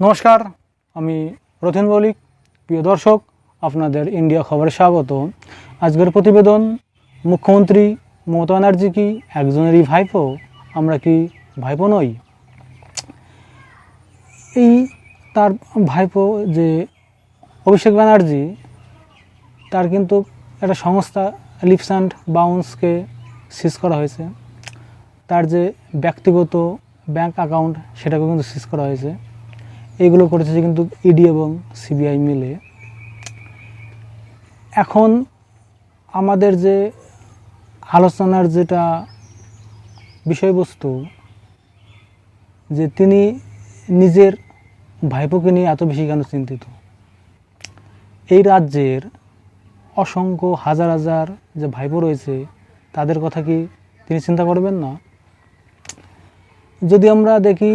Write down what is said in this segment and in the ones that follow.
নমস্কার, আমি রথিন মৌলিক। প্রিয় দর্শক, আপনাদের ইন্ডিয়া খবরে স্বাগত। আজকের প্রতিবেদন, মুখ্যমন্ত্রী মমতা ব্যানার্জি কি একজনেরই ভাইপো? আমরা কি ভাইপো নই? এই তার ভাইপো যে অভিষেক ব্যানার্জি, তার কিন্তু একটা সংস্থা লিপস অ্যান্ড বাউন্সকে সিজ করা হয়েছে। তার যে ব্যক্তিগত ব্যাংক অ্যাকাউন্ট সেটাকেও কিন্তু সিজ করা হয়েছে। এগুলো করেছে কিন্তু ইডি এবং সিবিআই মিলে। এখন আমাদের যে আলোচনার যেটা বিষয়বস্তু, যে তিনি নিজের ভাইপোকে নিয়ে এত বেশি কেন চিন্তিত? এই রাজ্যের অসংখ্য হাজার হাজার যে ভাইপো রয়েছে, তাদের কথা কি তিনি চিন্তা করবেন না? যদি আমরা দেখি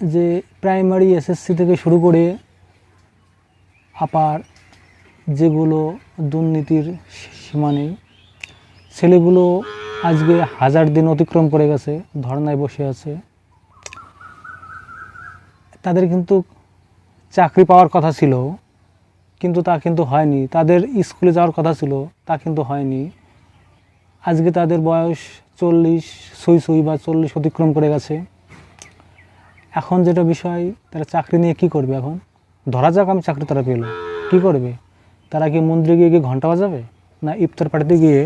যে প্রাইমারি এসএসসি থেকে শুরু করে আপার যেগুলো দুর্নীতির সীমা নেই, ছেলেগুলো আজকে হাজার দিন অতিক্রম করে গেছে, ধর্নায় বসে আছে। তাদের কিন্তু চাকরি পাওয়ার কথা ছিল, কিন্তু তা কিন্তু হয়নি। তাদের স্কুলে যাওয়ার কথা ছিল, তা কিন্তু হয়নি। আজকে তাদের বয়স চল্লিশ, সই সই বা চল্লিশ অতিক্রম করে গেছে। এখন যেটা বিষয়, তারা চাকরি নিয়ে কি করবে এখন? ধরা যাক আমি চাকরি তারা পেল। কি করবে? তারা কি মন্দিরে গিয়ে গিয়ে ঘণ্টা বাজাবে? না ইফতার পার্টিতে গিয়ে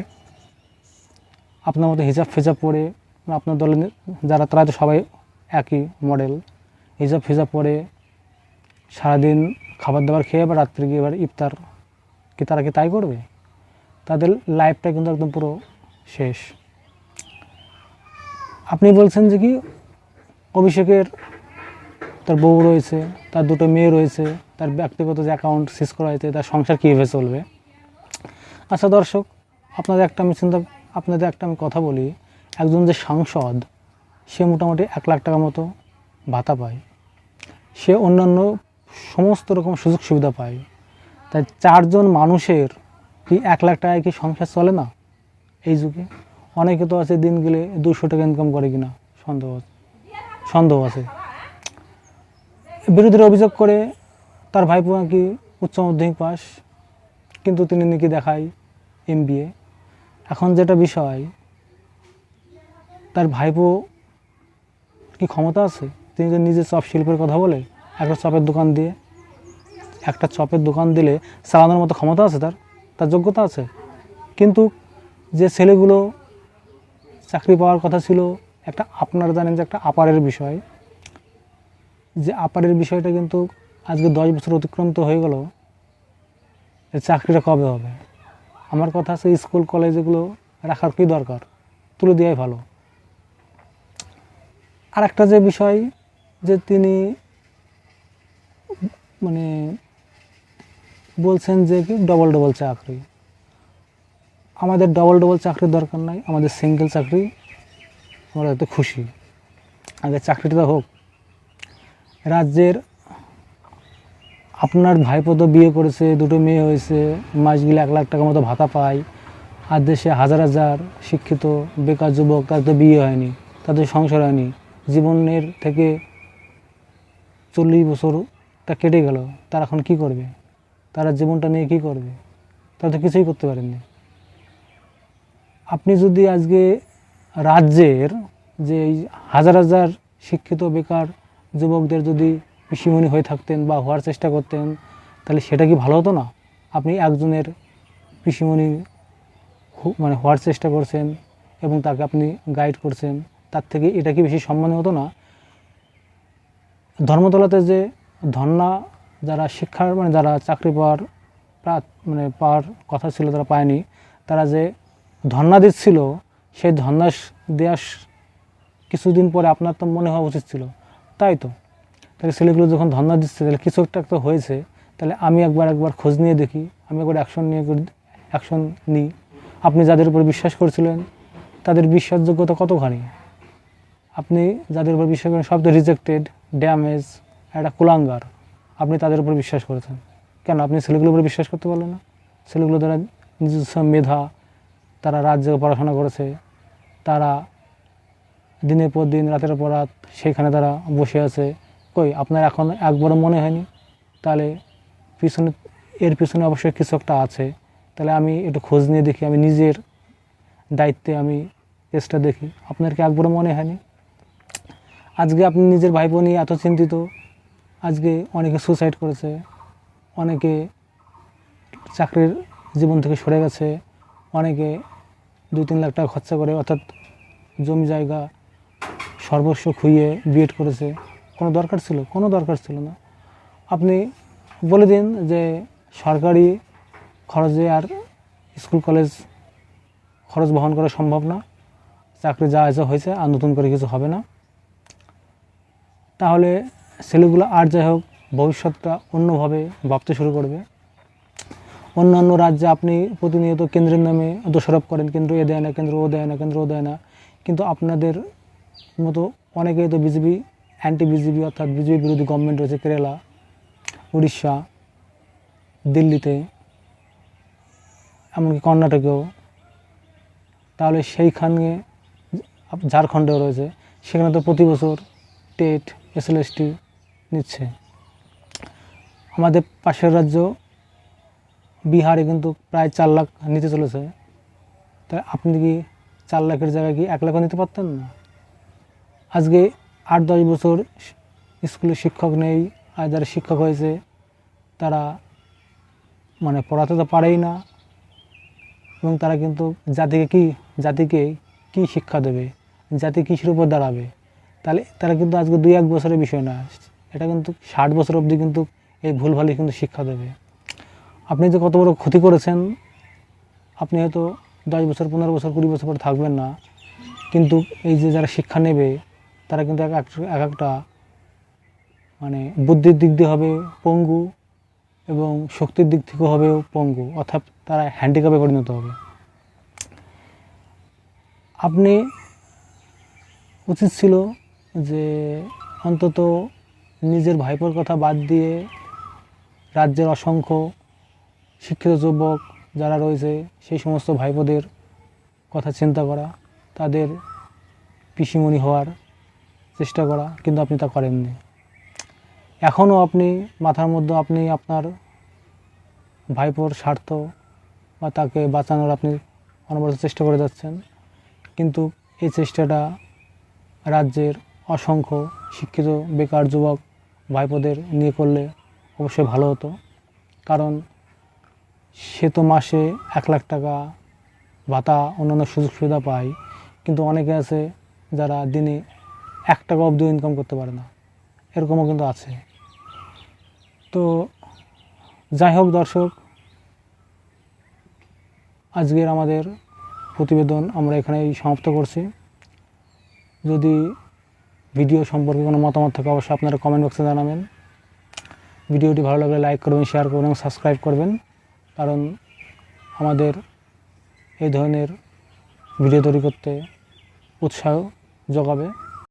আপনার মতো হিজাব ফিজাব পরে আপনার দলে যারা, তারা তো সবাই একই মডেল হিজাব ফিজাব পরে সারাদিন খাবার দাবার খেয়ে বা রাত্রে গিয়ে এবার ইফতার, কি তারা কি তাই করবে? তাদের লাইফটা কিন্তু একদম পুরো শেষ। আপনি বলছেন যে কি, অভিষেকের তার বউ রয়েছে, তার দুটো মেয়ে রয়েছে, তার ব্যক্তিগত যে অ্যাকাউন্ট সিজ করা হয়েছে, তার সংসার কীভাবে চলবে? আচ্ছা দর্শক, আপনাদের একটা আমি চিন্তা, আপনাদের একটা আমি কথা বলি। একজন যে সাংসদ, সে মোটামুটি এক লাখ টাকা মতো ভাতা পায়। সে অন্যান্য সমস্ত রকম সুযোগ সুবিধা পায়। তাই চারজন মানুষের কি এক লাখ টাকায় কি সংসার চলে না এই যুগে? অনেকে তো আছে দিন গেলে দুশো টাকা ইনকাম করে কিনা, সন্দেহ সন্দেহ আছে। বিরোধীরা অভিযোগ করে, তার ভাইপো নাকি উচ্চ মাধ্যমিক পাস, কিন্তু তিনি নাকি দেখায় এম এখন যেটা বিষয়, তার ভাইপো কি ক্ষমতা আছে? তিনি যে নিজে চপ শিল্পের কথা বলে, একটা চপের দোকান দিয়ে, একটা চপের দোকান দিলে চালানোর মতো ক্ষমতা আছে তার? তার যোগ্যতা আছে? কিন্তু যে ছেলেগুলো চাকরি পাওয়ার কথা ছিল, একটা আপনারা জানেন যে একটা আপারের বিষয়। যে আপারের বিষয়টা কিন্তু আজকে দশ বছর অতিক্রম তো হয়ে গেল চাকরিটা কবে হবে? আমার কথা আছে স্কুল, কলেজ এগুলো রাখার কী দরকার? তুলে দেওয়াই ভালো। আর একটা যে বিষয়, যে তিনি মানে বলছেন যে কি ডবল ডবল চাকরি। আমাদের ডবল ডবল চাকরির দরকার নাই, আমাদের সিঙ্গেল চাকরি, আমরা এত খুশি। আগে চাকরিটা হোক রাজ্যের আপনার ভাইপো তো বিয়ে করেছে, দুটো মেয়ে হয়েছে মাস গেলে এক লাখ টাকার মতো ভাতা পায়, আর দেশে হাজার হাজার শিক্ষিত বেকার যুবক তাদের তো বিয়ে হয়নি তাদের সংসার হয়নি। জীবনের থেকে চল্লিশ বছর তা কেটে গেল, তারা এখন কি করবে? তারা জীবনটা নিয়ে কি করবে? তারা তো কিছুই করতে পারেননি। আপনি যদি আজকে রাজ্যের যে হাজার হাজার শিক্ষিত, বেকার যুবকদের যদি পিসিমণি হয়ে থাকতেন বা হওয়ার চেষ্টা করতেন, তাহলে সেটা কি ভালো হতো না? আপনি একজনের পিসিমণি মানে হওয়ার চেষ্টা করছেন এবং তাকে আপনি গাইড করছেন, তার থেকে এটা কি বেশি সম্মান হতো না? ধর্মতলাতে যে ধর্না যারা শিক্ষার মানে যারা চাকরি পাওয়ার মানে পাওয়ার কথা ছিল তারা পায়নি, তারা যে ধর্না দিচ্ছিল, সেই ধর্না দেওয়ার কিছুদিন পরে আপনার তো মনে হওয়া উচিত ছিল। তাই তো? তাহলে ছেলেগুলো যখন ধর্না দিচ্ছে, তাহলে কিছু একটা তো হয়েছে, তাহলে আমি একবার একবার খোঁজ নিয়ে দেখি, আমি একবার অ্যাকশন নিয়ে অ্যাকশন নিই। আপনি যাদের উপর বিশ্বাস করছিলেন, তাদের বিশ্বাসযোগ্যতা কতখানি? আপনি যাদের উপর বিশ্বাস করেন, সব তো রিজেক্টেড ড্যামেজ একটা কুলাঙ্গার। আপনি তাদের উপর বিশ্বাস করেছেন। কেন? আপনি ছেলেগুলোর উপর বিশ্বাস করতে পারলেন না? ছেলেগুলো তারা নিজস্ব মেধা, তারা রাজ্যে পড়াশোনা করেছে, তারা দিনের পর দিন, রাতের পর রাত সেইখানে তারা বসে আছে। কই, আপনার এখন একবারও মনে হয়নি? তাহলে পিছনে, এর পিছনে অবশ্যই কিছু একটা আছে। তাহলে আমি একটু খোঁজ নিয়ে দেখি, আমি নিজের দায়িত্বে আমি কেসটা দেখি। আপনার কি একবারও মনে হয়নি? আজকে আপনি নিজের ভাই বোন এত চিন্তিত, আজকে অনেকে সুসাইড করেছে, অনেকে চাকরির জীবন থেকে সরে গেছে, অনেকে দুই তিন লাখ টাকা খরচা করে, অর্থাৎ জমি জায়গা সর্বস্ব খুইয়ে বিএড করেছে। কোনো দরকার ছিল? কোনো দরকার ছিল না। আপনি বলে দিন যে সরকারি খরচে আর স্কুল, কলেজ খরচ বহন করা সম্ভব না। চাকরি যা যা হয়েছে আর নতুন করে কিছু হবে না। তাহলে ছেলেগুলো আর যাই হোক, ভবিষ্যৎটা অন্যভাবে ভাবতে শুরু করবে। অন্যান্য রাজ্যে আপনি প্রতিনিয়ত কেন্দ্রের নামে দোষারোপ করেন। কেন্দ্র এ দেয় না, কেন্দ্র ও দেয় না, কেন্দ্র ও দেয় না। কিন্তু আপনাদের মতো অনেকেই তো বিজেপি অ্যান্টি বিজেপি অর্থাৎ বিজেপি বিরোধী গভর্নমেন্ট রয়েছে, কেরালা, উড়িষ্যা, দিল্লিতে, এমনকি কর্ণাটকেও। তাহলে সেইখানে ঝাড়খণ্ডেও রয়েছে। সেখানে তো প্রতি বছর টেট এসএলএসটি নিচ্ছে। আমাদের পাশের রাজ্য বিহারে কিন্তু প্রায় চার লাখ নিতে চলেছে। তাই আপনি কি চার লাখের জায়গায় কি এক লাখও নিতে পারতেন না? আজকে আট দশ বছর স্কুলে শিক্ষক নেই, আর যারা শিক্ষক হয়েছে, তারা মানে পড়াতে তো পারেই না। এবং তারা কিন্তু জাতিকে কি জাতিকে কি শিক্ষা দেবে? জাতি কিসের উপর দাঁড়াবে? তাহলে তারা কিন্তু আজকে দুই এক বছরের বিষয় না। এটা কিন্তু ষাট বছর অবধি কিন্তু এই ভুলভালই কিন্তু শিক্ষা দেবে। আপনি যে কত বড় ক্ষতি করেছেন, আপনি হয়তো দশ বছর, পনেরো বছর, কুড়ি বছর পরে থাকবেন না। কিন্তু এই যে যারা শিক্ষা নেবে তারা কিন্তু এক এক- এক একটা মানে বুদ্ধির দিক দিয়ে হবে পঙ্গু এবং শক্তির দিক থেকেও হবে পঙ্গু, অর্থাৎ তারা হ্যান্ডিক্যাপে পরিণত হবে। আপনি উচিত ছিল যে অন্তত নিজের ভাইপোর কথা বাদ দিয়ে রাজ্যের অসংখ্য শিক্ষিত যুবক যারা রয়েছে, সেই সমস্ত ভাইপোদের কথা চিন্তা করা, তাদের পিসিমণি হওয়ার চেষ্টা করা, কিন্তু আপনি তা করেননি। এখনও আপনি, মাথার মধ্যে আপনি আপনার ভাইপোর স্বার্থ বা তাকে বাঁচানোর আপনি অনবরত চেষ্টা করে যাচ্ছেন, কিন্তু এই চেষ্টাটা রাজ্যের অসংখ্য শিক্ষিত, বেকার যুবক ভাইপোদের নিয়ে করলে অবশ্যই ভালো হতো। কারণ সে তো মাসে এক লাখ টাকা ভাতা, অন্যান্য সুযোগ সুবিধা পায়, কিন্তু অনেকে আছে যারা দিনে এক টাকা অবধি ইনকাম করতে পারে না। এরকমও কিন্তু আছে। তো যাই হোক দর্শক, আজকের আমাদের প্রতিবেদন আমরা এখানেই সমাপ্ত করছি। যদি ভিডিও সম্পর্কে কোনো মতামত থাকে, অবশ্যই আপনারা কমেন্ট বক্সে জানাবেন। ভিডিওটি ভালো লাগলে লাইক করবেন শেয়ার করবেন এবং সাবস্ক্রাইব করবেন। কারণ আমাদের এই ধরনের ভিডিও তৈরি করতে উৎসাহ যোগাবে।